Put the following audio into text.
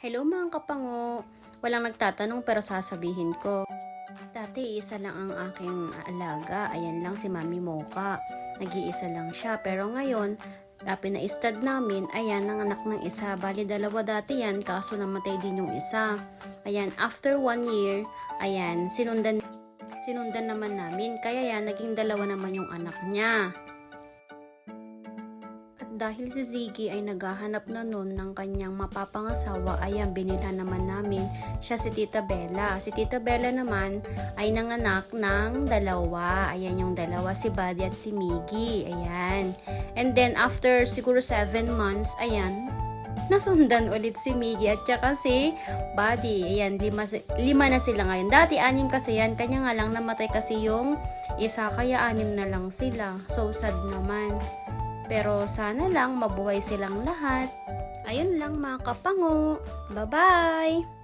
Hello mga kapango! Walang nagtatanong pero sasabihin ko. Dati isa lang ang aking alaga. Ayan lang si Mami Mocha. Nag-iisa lang siya. Pero ngayon, uh, pina-stud namin, ayan, ang anak ng isa. Bali, dalawa dati yan, kaso namatay din yung isa. Ayan, after one year, ayan, sinundan, sinundan naman namin. Kaya yan, naging dalawa naman yung anak niya. Dahil si Ziggy ay naghahanap na nun ng kanyang mapapangasawa, ayan, binila naman namin siya si Tita Bella. Si Tita Bella naman ay nanganak ng dalawa. Ayan yung dalawa, si Buddy at si Miggy. Ayan. And then, after siguro 7 months, ayan, nasundan ulit si Miggy at saka si Buddy. Ayan, lima, lima na sila ngayon. Dati, anim kasi yan. Kanya nga lang namatay kasi yung isa, kaya anim na lang sila. So sad naman. Pero sana lang mabuhay silang lahat. Ayun lang mga kapango. Bye-bye!